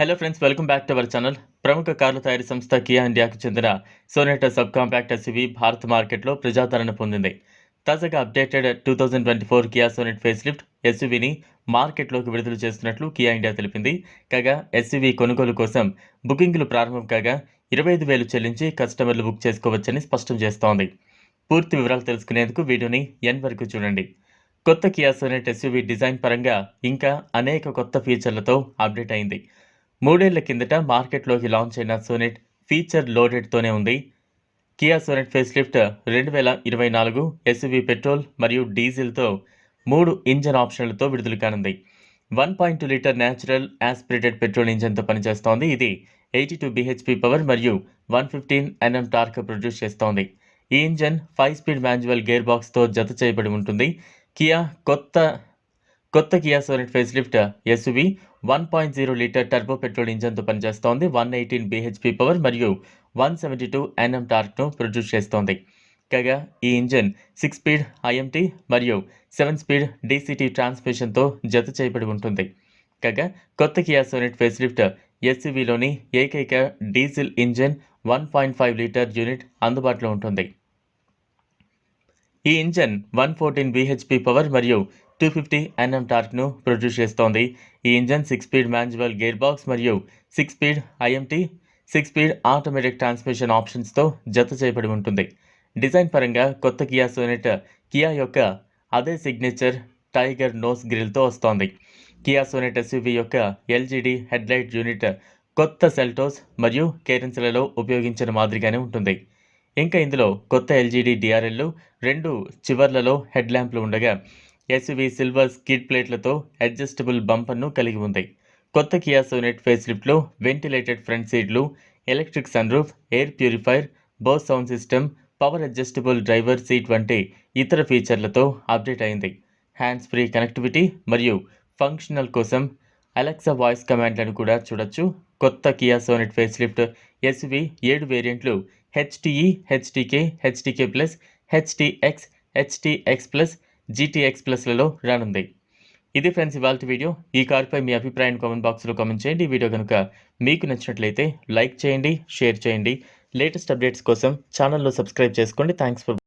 Hello friends welcome back to our channel ప్రముఖ కార్ల తయారీ సంస్థ కియా ఇండియాకు చెందిన సోనెటా subcompact S U V Bharat మార్కెట్లో ప్రజాదరణ పొందింది. తాజాగా updated two thousand twenty four Kia Sonet facelift ఎస్యువిని మార్కెట్లోకి విడుదల చేస్తున్నట్లు కియా ఇండియా తెలిపింది. కాగా ఎస్యువి కొనుగోలు కోసం బుకింగ్లు ప్రారంభం కాగా ఇరవై ఐదు వేలు చెల్లించి కస్టమర్లు బుక్ చేసుకోవచ్చని స్పష్టం చేస్తోంది. పూర్తి వివరాలు తెలుసుకునేందుకు వీడియోని ఎన్ వరకు చూడండి. కొత్త కియా సోనెట్ ఎస్యువి డిజైన్ పరంగా ఇంకా అనేక కొత్త ఫీచర్లతో అప్డేట్ అయింది. మూడేళ్ళ కిందట మార్కెట్లోకి లాంచ్ అయిన సోనెట్ ఫీచర్ లోడెడ్తోనే ఉంది. కియా సోనెట్ ఫేస్ లిఫ్ట్ రెండు వేల ఇరవై నాలుగు ఎస్యూవీ పెట్రోల్ మరియు డీజిల్తో మూడు ఇంజన్ ఆప్షన్లతో విడుదల కానుంది. One point two litre natural aspirated petrol ఇంజన్తో పనిచేస్తోంది. ఇది ఎయిటీ టూ బీహెచ్పీ పవర్ మరియు one fifteen NM torque produce చేస్తోంది. ఈ engine five speed manual gear బాక్స్తో జత చేయబడి ఉంటుంది. కియా కొత్త కొత్త Kia Sonet facelift SUV one point zero litre turbo petrol ఇంజన్తో పనిచేస్తోంది. వన్ ఎయిటీన్ బీహెచ్పీ పవర్ మరియు వన్ సెవెంటీ టూ ఎన్ఎం టార్క్ను ప్రొడ్యూస్ చేస్తోంది. కాగా ఈ ఇంజన్ సిక్స్ స్పీడ్ ఐఎంటీ మరియు సెవెన్ స్పీడ్ డీసీటీ ట్రాన్స్మిషన్తో జత చేయబడి ఉంటుంది. కాగా కొత్త కియా సోనెట్ ఫేస్ లిఫ్ట్ ఎస్యూవీలోని ఏకైక diesel engine one point five litre unit అందుబాటులో ఉంటుంది. ఈ engine one fourteen B H P power మరియు టూ ఫిఫ్టీ ఎన్ఎం టార్క్ను ప్రొడ్యూస్ చేస్తోంది. ఈ engine six speed manual gearbox మరియు six speed I M T six speed automatic transmission ఆప్షన్స్తో జత చేయబడి ఉంటుంది. డిజైన్ పరంగా కొత్త కియా సోనెట్ కియా యొక్క అదే సిగ్నేచర్ టైగర్ నోస్ గ్రిల్తో వస్తోంది. కియా సోనెట్ ఎస్యూవీ యొక్క ఎల్జీడీ హెడ్లైట్ యూనిట్ కొత్త సెల్టోస్ మరియు కేరెన్స్లలో ఉపయోగించిన మాదిరిగానే ఉంటుంది. ఇంకా ఇందులో కొత్త ఎల్జీడీ డిఆర్ఎల్లు రెండు చివర్లలో హెడ్ ల్యాంప్లు ఉండగా ఎస్వి సిల్వర్ స్కిడ్ ప్లేట్లతో అడ్జస్టబుల్ బంపర్ను కలిగి ఉంది. కొత్త కియా సోనెట్ ఫేస్ లిఫ్ట్లో వెంటిలేటెడ్ ఫ్రంట్ సీట్లు electric sunroof air purifier Bose sound system power adjustable driver seat వంటి ఇతర ఫీచర్లతో అప్డేట్ అయింది. హ్యాండ్స్ ఫ్రీ కనెక్టివిటీ మరియు ఫంక్షనల్ కోసం అలెక్సా వాయిస్ కమాండ్లను కూడా చూడొచ్చు. కొత్త Kia Sonet face lift SV ఏడు వేరియంట్లు HTE HTK HTK plus HTX HTX plus GTX ప్లస్లలో రానుంది. ఇది ఫ్రెండ్స్ ఇవాళ వీడియో. ఈ కార్పై మీ అభిప్రాయాన్ని కామెంట్ బాక్స్లో కామెంట్ చేయండి. వీడియో కనుక మీకు నచ్చినట్లయితే లైక్ చేయండి షేర్ చేయండి. లేటెస్ట్ అప్డేట్స్ కోసం ఛానల్లో సబ్స్క్రైబ్ చేసుకోండి. Thanks for